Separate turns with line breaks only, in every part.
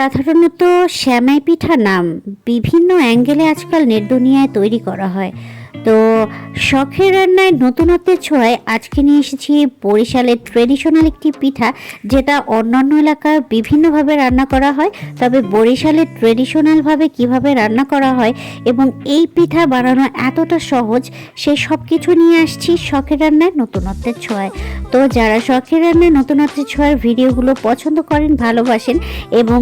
সাধারণত শ্যামাই পিঠা নাম বিভিন্ন অ্যাঙ্গেলে আজকাল নেট দুনিয়ায় তৈরি করা হয়। তো শখের রান্নায় নতুনত্বের ছোঁয়ায় আজকে নিয়ে এসেছি বরিশালের ট্রেডিশনাল একটি পিঠা, যেটা অন্যান্য এলাকায় বিভিন্নভাবে রান্না করা হয়। তবে বরিশালের ট্রেডিশনালভাবে কীভাবে রান্না করা হয় এবং এই পিঠা বানানো এতটা সহজ, সে সব কিছু নিয়ে আসছি শখের রান্নায় নতুনত্বের ছোঁয়ায়। তো যারা শখের রান্নায় নতুনত্বের ছোঁয়ার ভিডিওগুলো পছন্দ করেন, ভালোবাসেন এবং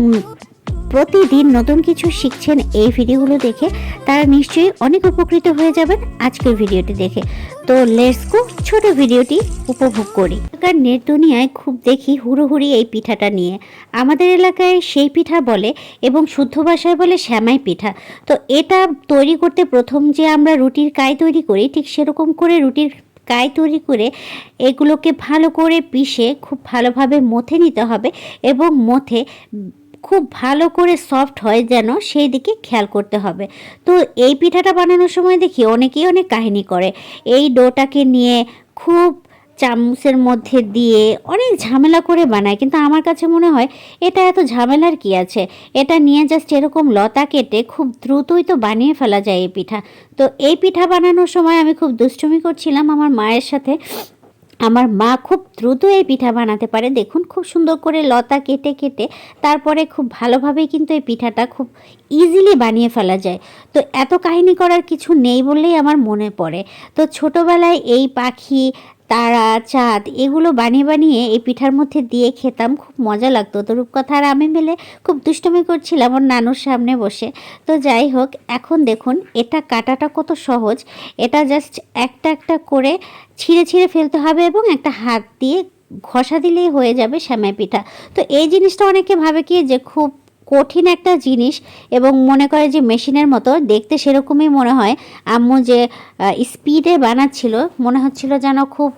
প্রতিদিন নতুন কিছু শিখছেন এই ভিডিওগুলো দেখে তারা নিশ্চয়ই অনেক উপকৃত হয়ে যাবেন আজকের ভিডিওটি দেখে। তো লেটস গো ছোট ভিডিওটি উপভোগ করি। এলাকার নেট দুনিয়ায় খুব দেখি হুড়োহুড়ি এই পিঠাটা নিয়ে। আমাদের এলাকায় সেই পিঠা বলে এবং শুদ্ধ ভাষায় বলে শ্যামাই পিঠা। তো এটা তৈরি করতে প্রথম যে আমরা রুটির কাই তৈরি করি, ঠিক সেরকম করে রুটির কাই তৈরি করে এগুলোকে ভালো করে পিষে খুব ভালোভাবে মথে নিতে হবে এবং মথে খুব ভালো করে সফট হয় যেন সেই দিকে খেয়াল করতে হবে। তো এই পিঠাটা বানানোর সময় দেখি অনেকেই অনেক কাহিনী করে। এই ডোটাকে নিয়ে খুব চামচের মধ্যে দিয়ে অনেক ঝামেলা করে বানায়। কিন্তু আমার কাছে মনে হয় এটা এত ঝামেলার কি আছে? এটা নিয়ে জাস্ট এরকম লতা কেটে খুব দ্রুতই তো বানিয়ে ফেলা যায় এই পিঠা। তো এই পিঠা বানানোর সময় আমি খুব দুষ্টুমি করছিলাম আমার মায়ের সাথে। আমার মা খুব দ্রুত এই পিঠা বানাতে পারে। দেখুন, খুব সুন্দর করে লতা কেটে কেটে তারপরে খুব ভালোভাবে কিন্তু এই পিঠাটা খুব ইজিলি বানিয়ে ফেলা যায়। তো এত কাহিনী করার কিছু নেই বললেই আমার মনে পড়ে। তো ছোটোবেলায় এই পাখি তারা, চাঁদ, এগুলো বানিয়ে বানিয়ে এই পিঠার মধ্যে দিয়ে খেতাম। খুব মজা লাগতো। তো রূপকথা আর আমি মিলে খুব দুষ্টমি করছিলাম ওর নানুর সামনে বসে। তো যাই হোক, এখন দেখুন, এটা কাটাটা কত সহজ। এটা জাস্ট একটা একটা করে ছিঁড়ে ছিঁড়ে ফেলতে হবে এবং একটা হাত দিয়ে ঘষা দিলেই হয়ে যাবে শ্যামাই পিঠা। তো এই জিনিসটা অনেকে ভাবে কি যে খুব কঠিন একটা জিনিস এবং মনে করে যে মেশিনের মতো দেখতে সেরকমই মনে হয়। আম্মু যে স্পিডে বানাচ্ছিল, মনে হচ্ছিল যেন খুব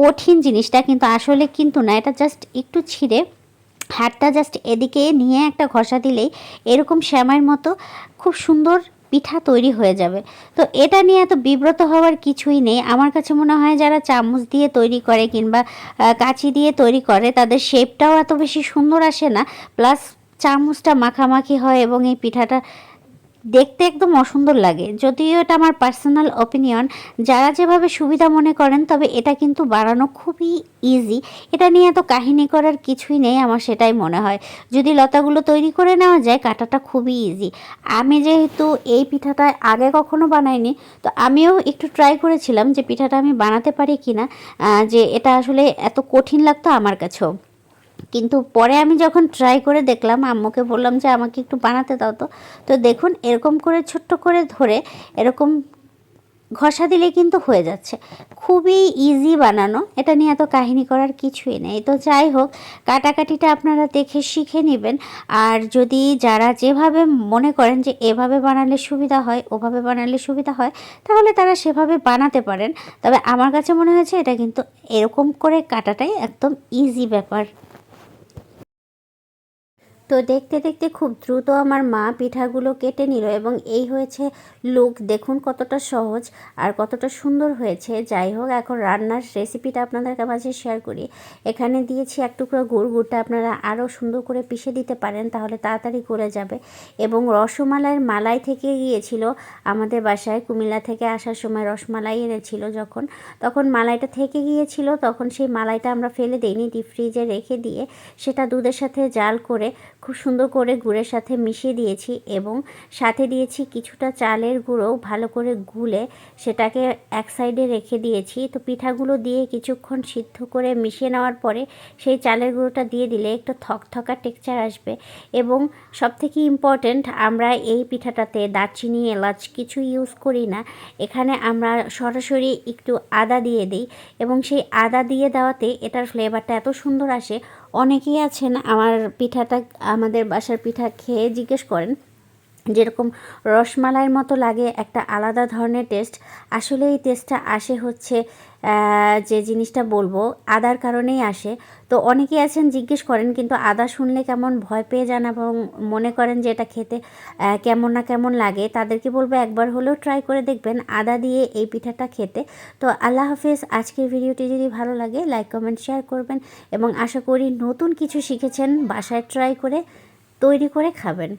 কঠিন জিনিসটা কিন্তু আসলে কিন্তু না, এটা জাস্ট একটু ছিঁড়ে হাতটা জাস্ট এদিকে নিয়ে একটা ঘষা দিলেই এরকম শ্যামাইয়ের মতো খুব সুন্দর পিঠা তৈরি হয়ে যাবে। তো এটা নিয়ে এত বিব্রত হওয়ার কিছুই নেই। আমার কাছে মনে হয় যারা চামচ দিয়ে তৈরি করে কিংবা কাঁচি দিয়ে তৈরি করে, তাদের শেপটাও এত বেশি সুন্দর আসে না। প্লাস চামচটা মাখামাখি হয় এবং এই পিঠাটা দেখতে একদম অসুন্দর লাগে। যদিও এটা আমার পার্সোনাল অপিনিয়ন যারা যেভাবে সুবিধা মনে করেন, তবে এটা কিন্তু বানানো খুবই ইজি এটা নিয়ে এত কাহিনী করার কিছুই নেই আমার সেটাই মনে হয়। যদি লতাগুলো তৈরি করে নেওয়া যায়, কাটাটা খুবই ইজি আমি যেহেতু এই পিঠাটা আগে কখনো বানাইনি, তো আমিও একটু ট্রাই করেছিলাম যে পিঠাটা আমি বানাতে পারি কি না যে এটা আসলে এত কঠিন লাগতো আমার কাছেও। কিন্তু পরে আমি যখন ট্রাই করে দেখলাম, আম্মুকে বললাম যে, আমাকে একটু বানাতে দাও তো। তো দেখুন, এরকম করে, ছোট্ট করে ধরে এরকম ঘষা দিলে কিন্তু হয়ে যাচ্ছে। খুবই ইজি বানানো। এটা নিয়ে এত কাহিনী করার কিছুই নেই। তো যাই হোক, কাটাকাটিটা আপনারা দেখে শিখে নেবেন। আর যদি যারা যেভাবে মনে করেন যে, এভাবে বানালে সুবিধা হয়, ওভাবে বানালে সুবিধা হয়, তাহলে তারা সেভাবে বানাতে পারেন। তবে আমার কাছে মনে হয়েছে, এটা কিন্তু এরকম করে কাটাটাই একদম ইজি ব্যাপার। তো দেখতে দেখতে খুব দ্রুত আমার মা পিঠাগুলো কেটে নিল এবং এই হয়েছে লুক দেখুন কতটা সহজ আর কতটা সুন্দর হয়েছে। যাই হোক, এখন রান্নার রেসিপিটা আপনাদের কাছে শেয়ার করি। এখানে দিয়েছি এক টুকরো গুড়, গুড়টা আপনারা আরও সুন্দর করে পিষে দিতে পারেন, তাহলে তাড়াতাড়ি গলে যাবে। এবং রসমালাইয়ের মালাই থেকে গিয়েছিল আমাদের বাসায়, কুমিল্লা থেকে আসার সময় রসমালাই এনেছিল যখন। তখন মালাইটা থেকে গিয়েছিল, তখন সেই মালাইটা আমরা ফেলে দিইনি ডিপ ফ্রিজে রেখে দিয়ে সেটা দুধের সাথে জাল করে খুব সুন্দর করে গুড়ের সাথে মিশিয়ে দিয়েছি এবং সাথে দিয়েছি কিছুটা চালের গুঁড়ো ভালো করে গুলে সেটাকে এক সাইডে রেখে দিয়েছি। তো পিঠাগুলো দিয়ে কিছুক্ষণ সিদ্ধ করে মিশিয়ে নেওয়ার পরে সেই চালের গুঁড়োটা দিয়ে দিলে একটু থকথকা টেক্সচার আসবে। এবং সবথেকে ইম্পর্ট্যান্ট আমরা এই পিঠাটাতে দারচিনি, এলাচ কিছু ইউজ করি না। এখানে আমরা সরাসরি একটু আদা দিয়ে দিই এবং সেই আদা দিয়ে দেওয়াতে এটার ফ্লেভারটা এত সুন্দর আসে অনেকেই আছেন আমার পিঠাটা আমাদের বাসার পিঠা খেয়ে জিজ্ঞেস করেন। যেরকম রসমালাইয়ের মতো লাগে, একটা আলাদা ধরনের টেস্ট আসলে এই টেস্টটা আসে হচ্ছে যে জিনিসটা বলব, আদার কারণেই আসে। তো অনেকেই আছেন জিজ্ঞেস করেন, কিন্তু আদা শুনলে কেমন ভয় পেয়ে যান এবং মনে করেন যে এটা খেতে কেমন না কেমন লাগে? তাদেরকে বলব একবার হলেও ট্রাই করে দেখবেন আদা দিয়ে এই পিঠাটা খেতে। তো আল্লাহ হাফেজ, আজকের ভিডিওটি যদি ভালো লাগে লাইক কমেন্ট শেয়ার করবেন এবং আশা করি নতুন কিছু শিখেছেন, বাসায় ট্রাই করে, তৈরি করে খাবেন।